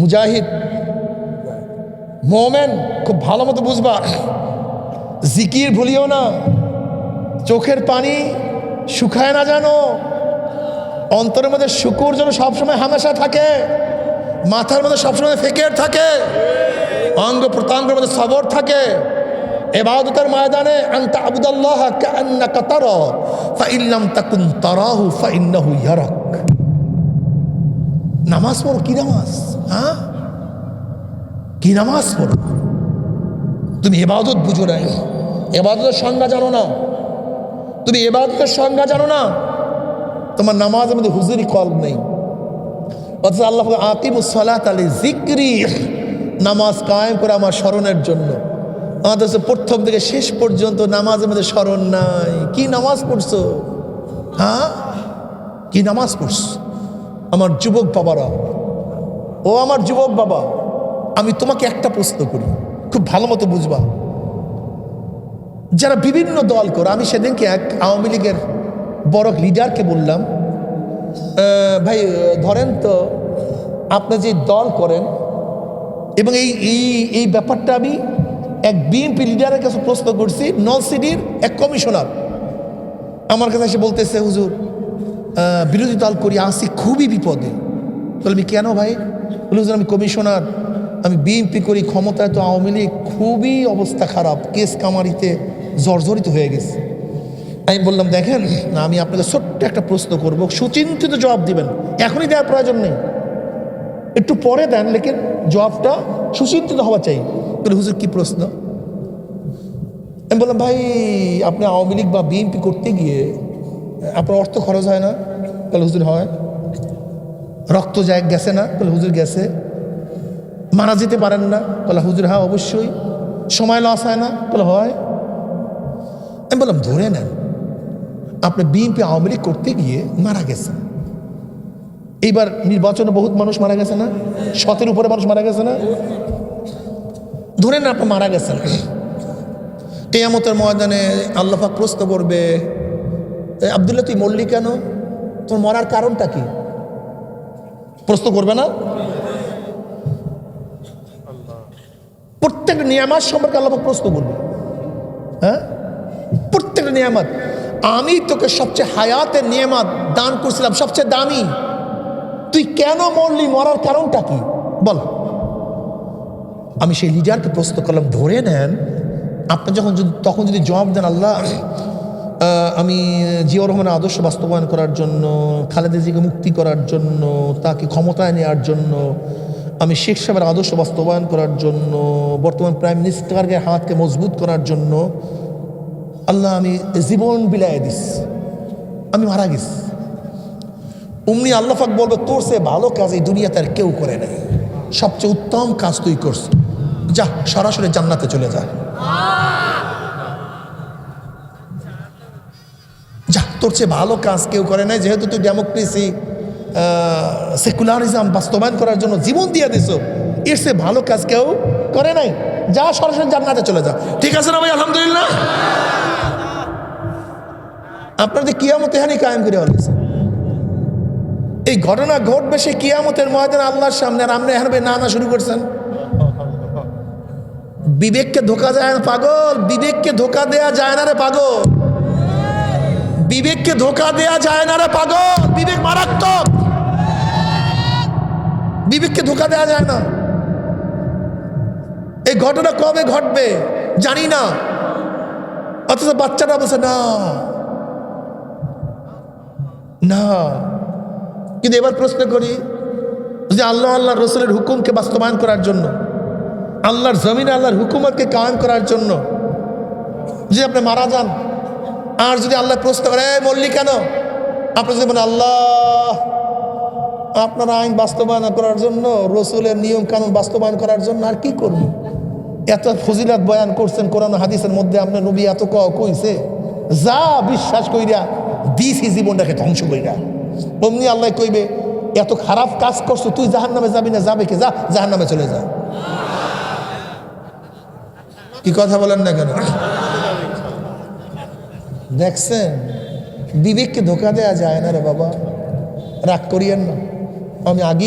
মুজাহিদ, মোমেন, খুব ভালো মতো বুঝবা। জিকির ভুলিও না, চোখের পানি শুকায় না যেন, অন্তরের মধ্যে শুকুর যেন সবসময় হামেশা থাকে, মাথার মধ্যে সবসময় ফেকের থাকে, অঙ্গ প্রত্যঙ্গের মধ্যে সবর থাকে। এবাদতের ময়দানে, আনতা আবুদাল্লাহ কান্নাকা তারা ফাইল্লাম তাকুন তারাহু, ফাইন্নাহু ইয়ারাক। নামাজ পড়ো, কি নামাজ? হ্যাঁ? কি নামাজ পড়ো? তুমি এবাদত বুঝো নাই। এবাদতের সংজ্ঞা জানো না। তুমি এবাদতের সংজ্ঞা জানো না। তোমার নামাজের মধ্যে হুজুরি কল নেই। অথচ আল্লাহ আকিম সালাত আলী জিক্রি নামাজ কায়েম করে আমার স্মরণের জন্য। আমাদের প্রথম থেকে শেষ পর্যন্ত নামাজের মধ্যে স্মরণ নাই। কি নামাজ পড়ছো? হ্যাঁ? কি নামাজ পড়ছো? আমার যুবক বাবারা। ও আমার যুবক বাবা, আমি তোমাকে একটা প্রশ্ন করি, খুব ভালো মতো বুঝবা। যারা বিভিন্ন দল করে, আমি সেদিনকে এক আওয়ামী লীগের বড় লিডারকে বললাম ভাই ধরেন তো আপনি যে দল করেন, এবং এই এই এই ব্যাপারটা আমি এক বিএনপি লিডারের কাছে প্রশ্ন করছি, নলসিডির এক কমিশনার। আমার কাছে এসে বলতেছে, হুজুর বিরোধী দল করি আসি খুবই বিপদে। বলে আমি, কেন ভাই? বলে আমি কমিশনার, আমি বিএনপি করি, ক্ষমতায় তো আওয়ামী লীগ খুবই অবস্থা খারাপ, কেস কামারিতে জর্জরিত হয়ে গেছে। আমি বললাম, দেখেন, না, আমি আপনাকে ছোট্ট একটা প্রশ্ন করব, সুচিন্তিত জবাব দিবেন, এখনই দেওয়ার প্রয়োজন নেই। একটু পরে দেন, লেকিন জবাবটা সুচিন্তিত হওয়া চাই। বলে, হুজুর, কি প্রশ্ন? আমি বললাম, ভাই, আপনি আওয়ামী লীগ বা বিএনপি করতে গিয়ে আপনার অর্থ খরচ হয় না বলে হুজুর হয়। রক্ত যায়, গেছে না বলে হুজুর গেছে। মারা যেতে পারেন না বলে হুজুর হ্যাঁ অবশ্যই। সময় লস হয় না বলে হয়। আমি বললাম, ধরে নেন, আপনি বিএনপি আওয়ামী লীগ করতে গিয়ে মারা গেছেন। এইবার নির্বাচনে বহুত মানুষ মারা গেছে না? শতের উপরে মানুষ মারা গেছে না? ধরে নেন আপনি মারা গেছেন। কেয়ামতের ময়দানে আল্লাহাক প্রশ্ন করবে "এ, আবদুল্লাহ তুই মরলি কেন? তোর মরার কারণটা কি? প্রশ্ন করবে না? প্রত্যেক নিয়ামাত সম্পর্কে আল্লাহ প্রশ্ন করবে। হ্যাঁ? প্রত্যেকটা নিয়ামত। আমি তোকে সবচেয়ে হায়াতের নিয়ামত দান করছিলাম সবচেয়ে দামি। তুই কেন মরলি? মরার কারণটা কি? বল। আমি সেই লিডারকে প্রশ্ন করলাম ধরে নেন আপনি যখন যদি তখন যদি জবাব দেন আল্লাহ আমি জিয়াউর রহমানের আদর্শ বাস্তবায়ন করার জন্য, খালেদা জিকে মুক্তি করার জন্য, তাকে ক্ষমতায় নেওয়ার জন্য, আমি শেখ সাহেবের আদর্শ বাস্তবায়ন করার জন্য, বর্তমান প্রাইম মিনিস্টারকে হাতকে মজবুত করার জন্য, আল্লাহ আমি জীবন বিলায় দিস। আমি মারা গেছি। অমনি আল্লাহাক বলবে, তোর সে ভালো কাজ এই দুনিয়াতে আর কেউ করে নাই। সবচেয়ে উত্তম কাজ তুই করছ যা, সরাসরি জান্নাতে চলে যা। তোর চেয়ে ভালো কাজ কেউ করে নাই, যেহেতু তুই ডেমোক্রেসি সেকুলারিজম বাস্তবায়ন করার জন্য জীবন দিয়ে দিস এর সে ভালো কাজ কেউ করে নাই। যা, সরাসরি জান্নাতে চলে যা। ঠিক আছে না ভাই? আলহামদুলিল্লাহ। আপনাদের কিয়ামতে হানি কায়েম করে হলেছে এই ঘটনা ঘটবে সে কিয়ামতের ময়দান আল্লাহর সামনে, আর আপনি এখানে না না, শুরু করছেন। বিবেককে ধোকা যায় না, পাগল। বিবেককে ধোকা দেয়া যায় না রে, পাগল। বিবেককে ধোকা দেয়া যায় না রে পাগল। বিবেক মারাত্মক। বিবেককে ধোকা দেয়া যায় না। এই ঘটনা কবে ঘটবে জানি না। অথচ বাচ্চাটা বলছে, না। না। কিন্তু এবার প্রশ্ন করি যে আল্লাহ আল্লাহ রসুলের হুকুমকে বাস্তবায়ন করার জন্য, আল্লাহর জমিন আল্লাহর হুকুমতকে কায়েম করার জন্য যে আপনি মারা যান আর যদি আল্লাহ প্রশ্ন করে "এই, মরলি কেন? আপনি যদি বলেন আল্লাহ আপনার আইন বাস্তবায়ন করার জন্য রসুলের নিয়ম কানুন বাস্তবায়ন করার জন্য আর কি করব? এত ফজিলাত বয়ান করছেন কোরআন হাদিসের মধ্যে আপনার নবী এত কইছে যা বিশ্বাস কইরা দিছি জীবনটাকে ধ্বংস কইরা। অমনি আল্লাহ কইবে এত খারাপ কাজ করছ তুই জাহান নামে যাবি না যাবে কি? যা জাহান নামে চলে যা। কি কথা বলেন না কেন? দেখছেন বিবেককে ধোকা দেয়া যায় না রে বাবা। রাগ করিয়েন না। আমি আগে